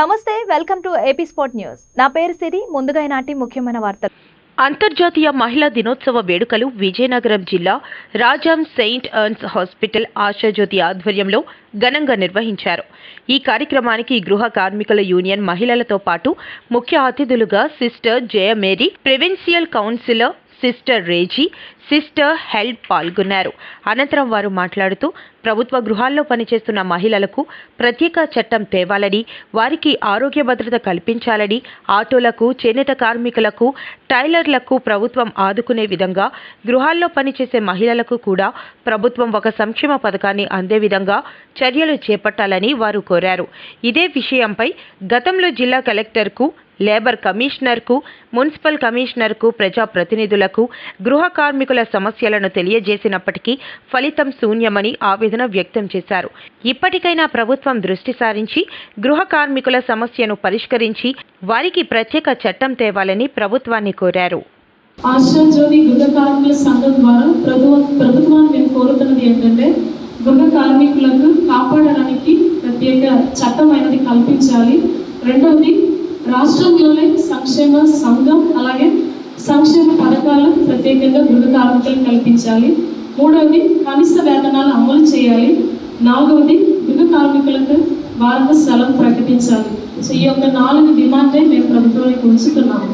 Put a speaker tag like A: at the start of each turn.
A: నమస్తే welcome to AP sport news. నా పేరు సిరి ముందుగా ఈనాటి ముఖ్యమైన వార్తలు.
B: అంతర్జాతీయ మహిళా దినోత్సవ వేడుకలు విజయనగరం జిల్లా రాజాం సెయింట్ అర్న్స్ హాస్పిటల్ ఆశాజ్యోతి ఆధ్వర్యంలో ఘనంగా నిర్వహించారు. ఈ కార్యక్రమానికి గృహ కార్మికుల యూనియన్ మహిళలతో పాటు ముఖ్య అతిథులుగా sister Jayamary provincial councillor sister Reji sister help పాల్గొన్నారు. అనంతరం వారు మాట్లాడుతూ ప్రభుత్వ గృహాల్లో పనిచేస్తున్న మహిళలకు ప్రత్యేక చట్టం తేవాలని వారికి ఆరోగ్య భద్రత కల్పించాలని ఆటోలకు చేనేత కార్మికులకు టైలర్లకు ప్రభుత్వం ఆదుకునే విధంగా గృహాల్లో పనిచేసే మహిళలకు కూడా ప్రభుత్వం ఒక సంక్షేమ పథకాన్ని అందే విధంగా చర్యలు చేపట్టాలని వారు కోరారు. ఇదే విషయంపై గతంలో జిల్లా కలెక్టర్కు లేబర్ కమిషనర్కు మున్సిపల్ కమిషనర్కు ప్రజాప్రతినిధులకు గృహ కార్మికుల సమస్యలను తెలియజేసినప్పటికీ ఫలితం శూన్యమని ఆవేదన వ్యక్తం చేశారు. ఇప్పటికైనా ప్రభుత్వం దృష్టి సారించి గృహ కార్మికుల సమస్యను పరిష్కరించి వారికి ప్రత్యేక చట్టం తేవాలని ప్రభుత్వాన్ని కోరారు.
C: ఆశాజ్యోతి గృహ కార్మికుల సంఘం ద్వారా ప్రభు ప్రభుత్వాన్ని మేము కోరుతున్నది ఏంటంటే గృహ కార్మికులకు కాపాడడానికి ప్రత్యేక చట్టం అనేది కల్పించాలి. రెండవది రాష్ట్రంలోనే సంక్షేమ సంఘం అలాగే సంక్షేమ పథకాలు ప్రత్యేకంగా గృహ కార్మికులకు కల్పించాలి. మూడవది కనీస వేతనాలు అమలు చేయాలి. నాలుగవది గృహ కార్మికులకు వారికి సెలవు ప్రకటించాలి. సో ఈ యొక్క నాలుగు డిమాండే మేము ప్రభుత్వానికి ఉంచుతున్నాము.